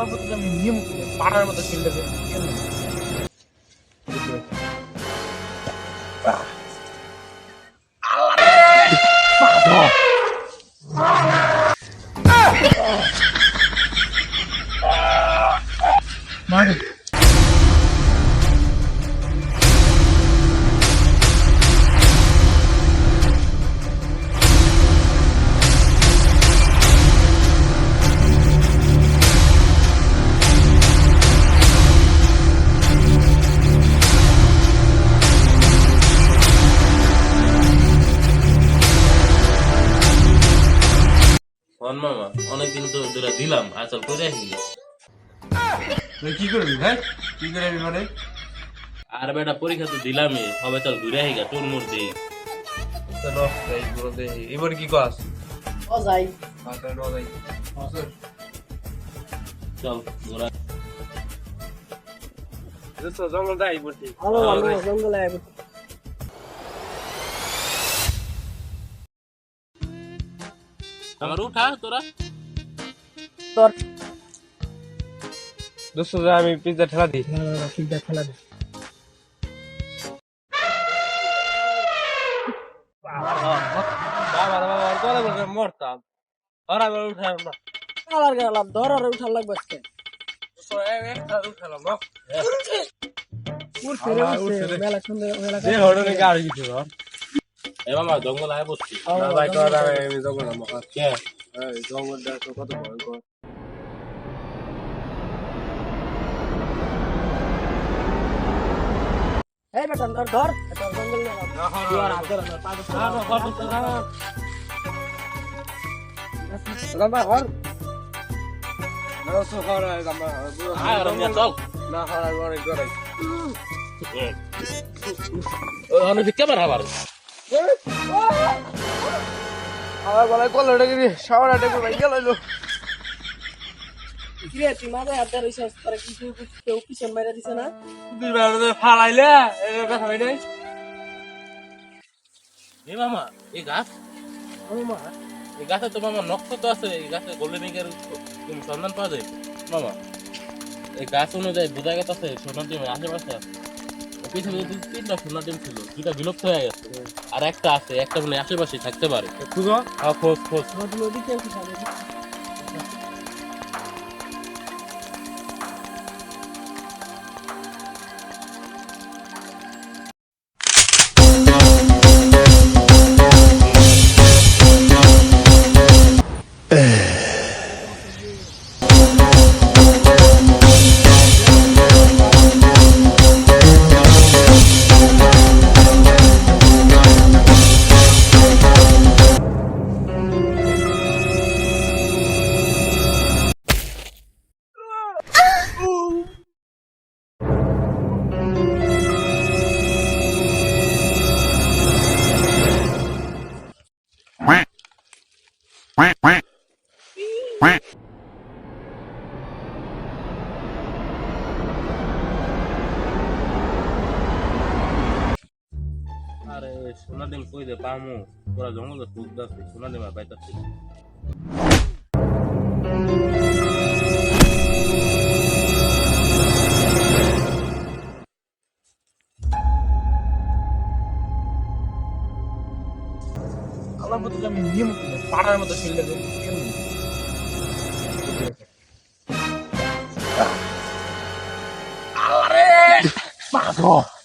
আল্লাহ প্রতি আমি নিয়ম পাড়ার মতো খেলতে মারে। হন মামা অনেকদিন তো ধরে দিলাম আচল করে আসি তুই কি করবি হ্যাঁ? কি করবি মানে আর বেটা পরীক্ষা তো দিলামই সবাই চল ঘুরে আসি গা টুর মুর দিই। চলো যাই গুলো দে এবার কি কাজ ও যাই আচ্ছা চল ঘোরা। জঙ্গল যাই বলছি জঙ্গলে আমার উঠা তোরা। তোর দোস্ত আমি পিজ্জা ঠেলা দিই। ফিল্ডটা খেলা দে। বাবা বাবা আর করে বলবে মরতাম। আর আমি না। কালার গেলাম ধর আর উঠার লাগবে আজকে। উঠালাম না উঠ ফেরে আমার উঠ উঠছে ফেরে। মেলা সুন্দর মেলা এ মামা জঙ্গল আয় বসছি না ভাই তো আমি জঙ্গল আমার কে এই জঙ্গল দেখো কত ভয়ঙ্কর এই বেটা জঙ্গল হাত না না না না না চল না আবার আমার গলায় কলটা গিয়ে শাওয়ার আটে করে গেল ফালাইলে মামা এই গাছ? ও এই গাছে তো মামা আছে এই গাছে গোল্ডেন ইগের সন্ধান পাওয়া যায়? মামা এই গাছ অনুযায়ী বোঝা গেছে সোনার ডিমের আশেপাশে দু তিনটা সোনার ডিম ছিল দুটা বিলুপ্ত হয়ে গেছে। আর একটা আছে একটা মানে আশেপাশে থাকতে পারে। খুঁজো। আর খোঁজ খোঁজ। আরে সোনার ডিম কই দে পামু? পুরা জঙ্গলে খুঁজতেছে সোনার ডিম আর পাইতাছি। আল্লাহ প্রতি আমি নিয়ম পাড়ার মতো খেলতে মারে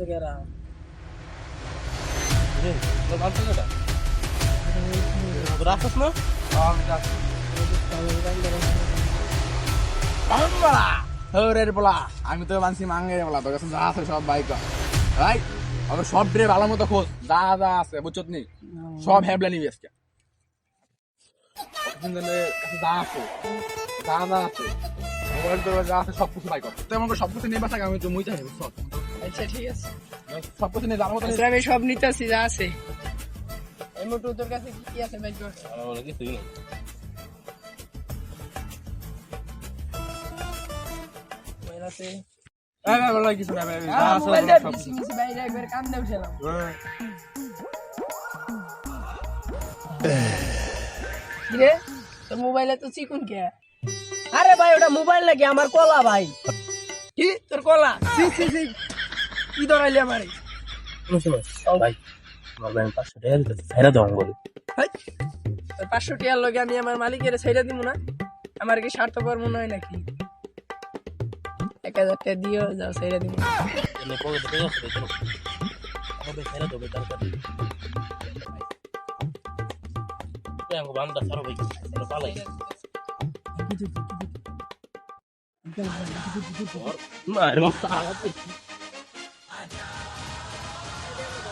গেরা না? বলা আমি তো মানছি মাঙ্গে বলা তোর কাছে যা আছে সব বাইক ভাই আমি সব ড্রে ভালো মতো খোঁজ যা যা আছে বুঝছত নি? সব হ্যাবলা নিবি আজকে। যা আছে যা যা আছে মোবাইল তো যা আছে সব কিছু বাই কর। তুই আমাকে সব কিছু নিয়ে বাসা আমি তো মুইতে নেব সব আচ্ছা ঠিক আছে। সব কিছু নিয়ে যাওয়ার মতো আমি সব নিতেছি যা আছে। এই মোটু তোর কাছে কি কি আছে বাইক আমার কিছুই নেই। আছে। এই ভাই বলা কিছু না ভাই যা আর আছে মোবাইল দিয়ে উঠেলাম তোর তো চিকুন কে? আরে ভাই ওটা মোবাইল নাকি? আমার কলা ভাই। কি? তোর কলা? সি সি সি কি ধরাইলি আমারে ভাই আমার পাঁচশো টাকা দিতেছে ছেড়ে দাও বলে পাঁচশো টিয়ার লগে আমি আমার মালিকের ছেড়ে দিব না আমার কি স্বার্থপর মনে হয় নাকি এক হাজার টাকা দিও যাও ছেড়ে দিব দেবে তাড়াতাড়ি বান্দা ভাই পালাই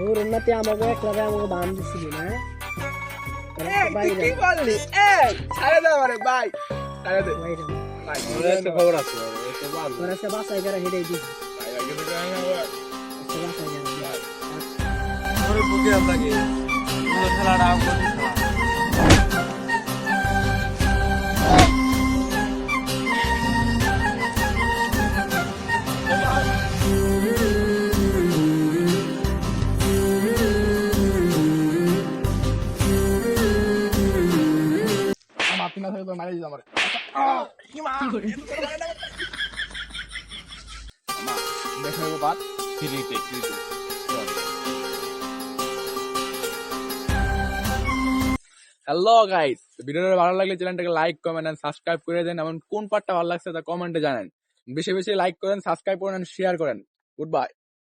ওর উন্নতি আমাকে একলা আমাকে আমাকে দিছিলি না? কি বললি? এই ছাড়ে দে আমারে বাই। ছাড়ে দে। বাইরে ভাই একটা খবর আছে একটা বাল তোরা সে বাসায় করে হেঁটে দিস ভাই আগে থেকে আমি আবার বাসায় করে ওর বুকে আমরা কি খেলাটা মারি আমারে দেখো ফ্রিতে হ্যালো গাইস ভিডিওটা ভালো লাগলে চ্যানেলটাকে লাইক কমেন্ট এন্ড সাবস্ক্রাইব করে দেন। এমন কোন পার্টটা ভালো লাগছে তা কমেন্টে জানান। বেশি বেশি লাইক করেন সাবস্ক্রাইব করেন শেয়ার করেন। Good bye